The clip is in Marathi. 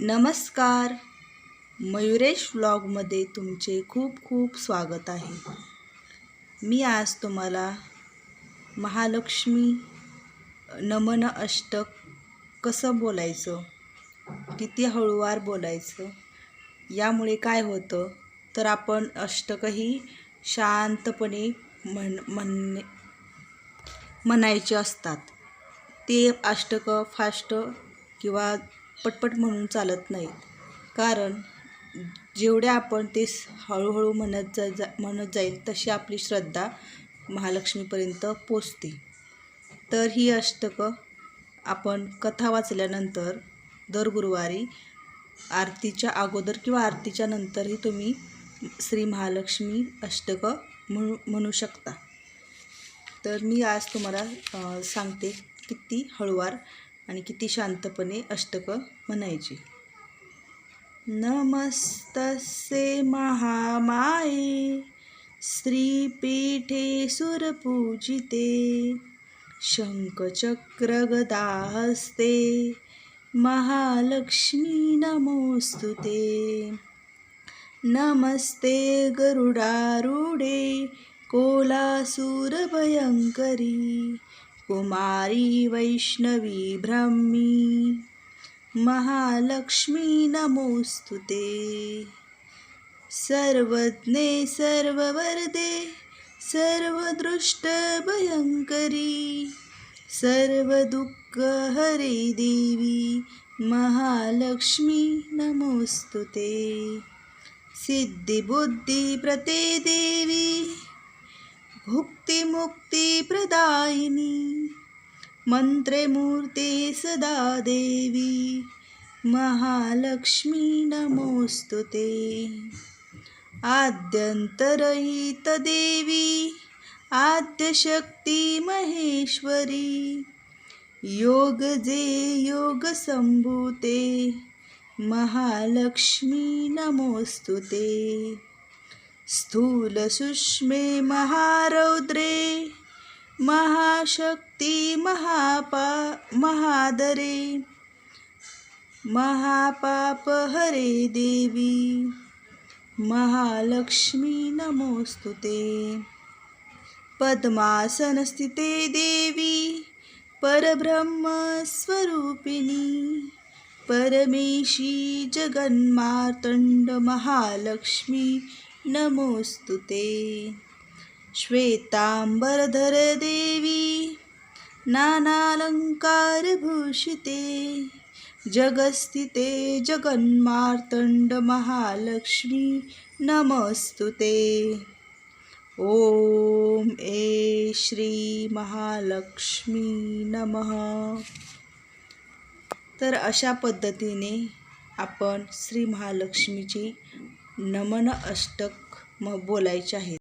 नमस्कार. मयुरेश व्लॉगमध्ये तुमचे खूप खूप स्वागत आहे. मी आज तुम्हाला महालक्ष्मी नमन अष्टक कसं बोलायचं किती हळूवार बोलायचं यामुळे काय होतं तर आपण अष्टकही शांतपणे म्हण म्हणणे म्हणायचे असतात. ते अष्टकं फास्ट किंवा पटपट म्हणून चालत नाहीत. कारण जेवढे आपण ते स- हळूहळू म्हणत जा जा म्हणत जाईल तशी आपली श्रद्धा महालक्ष्मीपर्यंत पोचते. तर ही अष्टकं आपण कथा वाचल्यानंतर दर गुरुवारी आरतीच्या अगोदर किंवा आरतीच्या नंतरही तुम्ही श्री महालक्ष्मी अष्टकं म्हणू म्हणू शकता. तर मी आज तुम्हाला सांगते किती हळुवार आणि किती शांतपणे अष्टकं म्हणायची. नमस्तसे महामाये श्रीपीठे सुरपूजिते शङ्खचक्रगदाहस्ते महालक्ष्मी नमोऽस्तु ते नमस्ते गरुडारूढे कोलासुरभयङ्करी कुमारी वैष्णवी ब्रह्मी महालक्ष्मी नमोऽस्तु ते। सर्वज्ञे सर्ववरदे सर्वदृष्टभयङ्करी सर्वदुःखहरे देवी महालक्ष्मी नमोऽस्तु ते। सिद्धिबुद्धिप्रते देवी भुक्तिमुक्तिप्रदायिनी मंत्रे मूर्ते सदा देवी महालक्ष्मी नमोऽस्तु ते। आद्यन्तरहितदेवी आद्यशक्ती महेश्वरी योगजे योगसम्भूते महालक्ष्मी नमोऽस्तु ते। स्थूलसूक्ष्मे महारौद्रे महाशक्ती महापा महादरे महापापहरे देवी महालक्ष्मी नमोस्तुते पद्मासनस्थिते देवी परब्रह्मस्वरूपिणी परमेशी जगन्मार्तण्डमहालक्ष्मी नमोऽस्तु ते। श्वेताम्बरधर देवी नानालङ्कारभूषिते जगस्थिते जगन्मार्तण्ड महालक्ष्मी नमोऽस्तु ते। ॐ ए श्री महालक्ष्मी नमः। तर अशा पद्धतीने आपण श्री महालक्ष्मीची नमन अष्टक म बोलायचे आहेत.